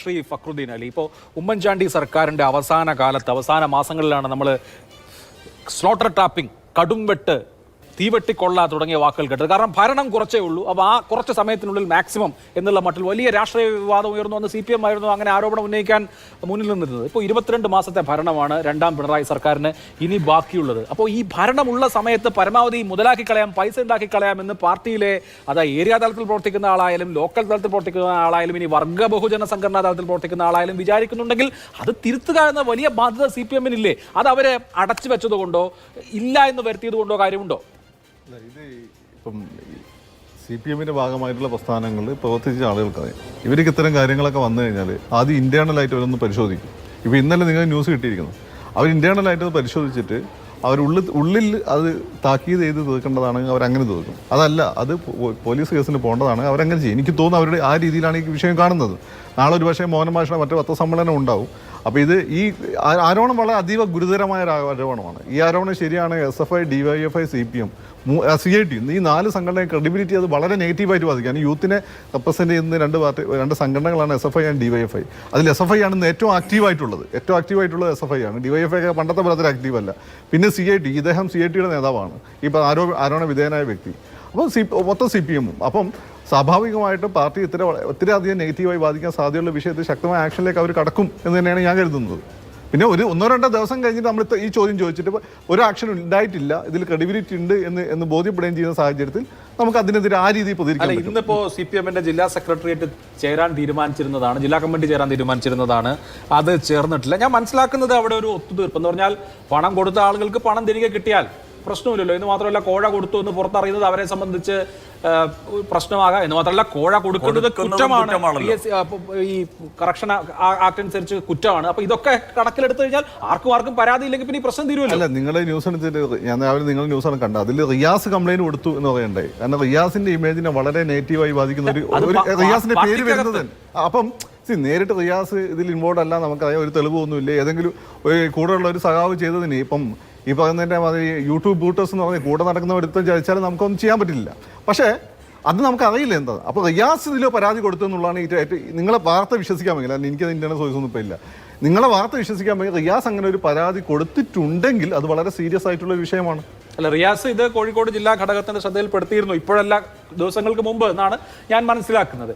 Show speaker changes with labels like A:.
A: ശ്രീ ഫക്രുദ്ദീൻ അലി. ഇപ്പോൾ ഉമ്മൻചാണ്ടി സർക്കാരിന്റെ അവസാന കാലത്ത് അവസാന മാസങ്ങളിലാണ് നമ്മൾ സ്ലോട്ടർ ടാപ്പിംഗ് കടുംവെട്ട് തീവെട്ടിക്കൊള്ള തുടങ്ങിയ വാക്കുകൾ കേട്ടത്. കാരണം ഭരണം കുറച്ചേ ഉള്ളൂ. അപ്പോൾ ആ കുറച്ച് സമയത്തിനുള്ളിൽ മാക്സിമം എന്നുള്ള മട്ടിൽ വലിയ രാഷ്ട്രീയ വിവാദം ഉയർന്നു. വന്ന് സി പി എം ആയിരുന്നു അങ്ങനെ ആരോപണം ഉന്നയിക്കാൻ മുന്നിൽ നിന്നിരുന്നത്. ഇപ്പോൾ ഇരുപത്തിരണ്ട് മാസത്തെ ഭരണമാണ് രണ്ടാം പിണറായി സർക്കാരിന് ഇനി ബാക്കിയുള്ളത്. അപ്പോൾ ഈ ഭരണമുള്ള സമയത്ത് പരമാവധി മുതലാക്കി കളയാം പൈസ ഉണ്ടാക്കി കളയാം എന്ന് പാർട്ടിയിലെ അതായത് ഏരിയ തലത്തിൽ പ്രവർത്തിക്കുന്ന ആളായാലും ലോക്കൽ തലത്തിൽ പ്രവർത്തിക്കുന്ന ആളായാലും ഇനി വർഗ ബഹുജന സംഘടനാ തലത്തിൽ പ്രവർത്തിക്കുന്ന ആളായാലും വിചാരിക്കുന്നുണ്ടെങ്കിൽ അത് തിരുത്തുക എന്ന വലിയ ബാധ്യത സി പി എമ്മിനില്ലേ അത് അവരെ അടച്ചു വെച്ചതുകൊണ്ടോ ഇല്ല എന്ന് വരുത്തിയത് കൊണ്ടോ കാര്യമുണ്ടോ?
B: ഇത് ഇപ്പം സി പി എമ്മിന്റെ ഭാഗമായിട്ടുള്ള പ്രസ്ഥാനങ്ങളിൽ പ്രവർത്തിച്ച ആളുകൾക്കറിയാം. ഇവർക്ക് ഇത്തരം കാര്യങ്ങളൊക്കെ വന്നു കഴിഞ്ഞാൽ ആദ്യം ഇന്റേണൽ ആയിട്ട് അവരൊന്ന് പരിശോധിക്കും. ഇപ്പൊ ഇന്നലെ നിങ്ങൾ ന്യൂസ് കിട്ടിയിരിക്കുന്നു. അവർ ഇന്റേണൽ ആയിട്ട് അത് പരിശോധിച്ചിട്ട് അവർ ഉള്ളിൽ ഉള്ളിൽ അത് താക്കീത് ചെയ്ത് തീർക്കേണ്ടതാണെങ്കിൽ അവരങ്ങനെ തീർക്കും. അതല്ല അത് പോലീസ് കേസിന് പോകേണ്ടതാണ് അവരങ്ങനെ ചെയ്യും. എനിക്ക് തോന്നുന്നു അവരുടെ ആ രീതിയിലാണ് ഈ വിഷയം കാണുന്നത്. നാളെ ഒരു പക്ഷേ മോഹൻ മാഷിയുടെ മറ്റു പത്രസമ്മേളനം ഉണ്ടാവും. അപ്പോൾ ഇത് ഈ ആരോണം വളരെ അതീവ ഗുരുതരമായ ഒരു ആരോപണമാണ്. ഈ ആരോപണം ശരിയാണ് S F I D Y F I C P M C I T ഈ നാല് സംഘടനയും ക്രെഡിബിലിറ്റി അത് വളരെ നെഗറ്റീവായിട്ട് ബാധിക്കും. യൂത്തിനെ റെപ്രസെന്റ് ചെയ്യുന്ന രണ്ട് പാർട്ടി രണ്ട് സംഘടനകളാണ് S F I and D Y F I അതിൽ എസ് എഫ് ഐ ആണ് ഏറ്റവും ആക്റ്റീവായിട്ടുള്ളത് ഏറ്റവും ആക്റ്റീവായിട്ടുള്ളത് എസ് എഫ് ഐ ആണ്. ഡി വൈ എഫ് ഐ പണ്ടത്തെ പോലെ ആക്റ്റീവ് അല്ല. പിന്നെ സി ഐ ടി ഇദ്ദേഹം സി ഐ ടിയുടെ നേതാവാണ്. ഇപ്പോൾ ആരോ ആരോപണ വിധേയനായ വ്യക്തി. അപ്പോൾ സി മൊത്തം സി പി എമ്മും അപ്പം സ്വാഭാവികമായിട്ടും പാർട്ടി ഇത്ര ഒത്തിരി അധികം നെഗറ്റീവായി ബാധിക്കാൻ സാധ്യതയുള്ള വിഷയത്തിൽ ശക്തമായ ആക്ഷനിലേക്ക് അവർ കടക്കും എന്ന് തന്നെയാണ് ഞാൻ കരുതുന്നത്. പിന്നെ ഒരു ഒന്നോ രണ്ടോ ദിവസം കഴിഞ്ഞിട്ട് നമ്മൾ ഈ ചോദ്യം ചോദിച്ചിട്ട് ഒരു ആക്ഷൻ ഉണ്ടായിട്ടില്ല ഇതിൽ ക്രെഡിബിലിറ്റി ഉണ്ട് എന്ന് എന്ന് ബോധ്യപ്പെടുകയും ചെയ്യുന്ന സാഹചര്യത്തിൽ നമുക്ക് അതിനെതിരെ ആ രീതിയിൽ പ്രതികരിക്കാം
A: ഇന്നിപ്പോ സി പി എമ്മിന്റെ ജില്ലാ സെക്രട്ടേറിയറ്റ് ചേരാൻ തീരുമാനിച്ചിരുന്നതാണ് ജില്ലാ കമ്മിറ്റി ചേരാൻ തീരുമാനിച്ചിരുന്നതാണ്. അത് ചേർന്നിട്ടില്ല. ഞാൻ മനസ്സിലാക്കുന്നത് അവിടെ ഒരു ഒത്തുതീർപ്പ് എന്ന് പറഞ്ഞാൽ പണം കൊടുത്ത ആളുകൾക്ക് പണം തിരികെ കിട്ടിയാൽ പ്രശ്നമില്ലല്ലോ. എന്ന് മാത്രമല്ല കോഴ കൊടുത്തു എന്ന് പുറത്തറിയുന്നത് അവരെ സംബന്ധിച്ച് ഒരു പ്രശ്നമാകാം. എന്ന് മാത്രമല്ല കോഴ കൊടുക്കുന്നത് കുറ്റമാണ്. ഈ കറക്ഷൻ ആക്ട് അനുസരിച്ച് കുറ്റമാണ്. അപ്പൊ ഇതൊക്കെ കണക്കിലെടുത്തു കഴിഞ്ഞാൽ ആർക്കും ആർക്കും പരാതി ഇല്ലെങ്കിൽ പിന്നെ ഈ പ്രശ്നം തീരുമല്ലോ
B: അല്ല നിങ്ങളുടെ ന്യൂസ് എടുത്തിട്ട് ഞാൻ രാവിലെ നിങ്ങൾ ന്യൂസാണ് കണ്ടത്. അതിൽ റിയാസ് കംപ്ലൈന്റ് കൊടുത്തു എന്ന് പറയണ്ടേ കാരണം റിയാസിന്റെ ഇമേജിനെ വളരെ നെഗറ്റീവായി ബാധിക്കുന്ന ഒരു റിയാസിന്റെ പേര്. വരുന്നത് അപ്പം സി നേരിട്ട് റിയാസ് ഇതിൽ ഇൻവോൾവ് അല്ല നമുക്കറിയാം. ഒരു തെളിവൊന്നുമില്ല ഏതെങ്കിലും ഒരു കൂടെയുള്ള ഒരു സഖാവ് ചെയ്തതിന് ഇപ്പം ഈ പറയുന്നതിന്റെ മാതിരി യൂട്യൂബ് ബൂട്ടേഴ്സ് എന്ന് പറഞ്ഞ് കൂടെ നടക്കുന്ന ഒരുത്തം ചതിച്ചാൽ നമുക്കൊന്നും ചെയ്യാൻ പറ്റില്ല. പക്ഷേ അത് നമുക്കറിയില്ല എന്താ. അപ്പോൾ റിയാസ് ഇതിലോ പരാതി കൊടുത്തു എന്നുള്ളതാണ് ഏറ്റവും നിങ്ങളെ വാർത്ത വിശ്വസിക്കാമെങ്കിൽ അല്ലെങ്കിൽ എനിക്കത് ഇന്റർനെറ്റ് സോഴ്സ് ഒന്നും ഇപ്പോൾ ഇല്ല. നിങ്ങളെ വാർത്ത വിശ്വസിക്കാമെങ്കിൽ റിയാസ് അങ്ങനെ ഒരു പരാതി കൊടുത്തിട്ടുണ്ടെങ്കിൽ അത് വളരെ സീരിയസ് ആയിട്ടുള്ള ഒരു വിഷയമാണ്.
A: അല്ല റിയാസ് ഇത് കോഴിക്കോട് ജില്ലാ ഘടകത്തിന്റെ ശ്രദ്ധയിൽപ്പെടുത്തിയിരുന്നു ഇപ്പോഴല്ല ദിവസങ്ങൾക്ക് മുമ്പ് എന്നാണ് ഞാൻ മനസ്സിലാക്കുന്നത്.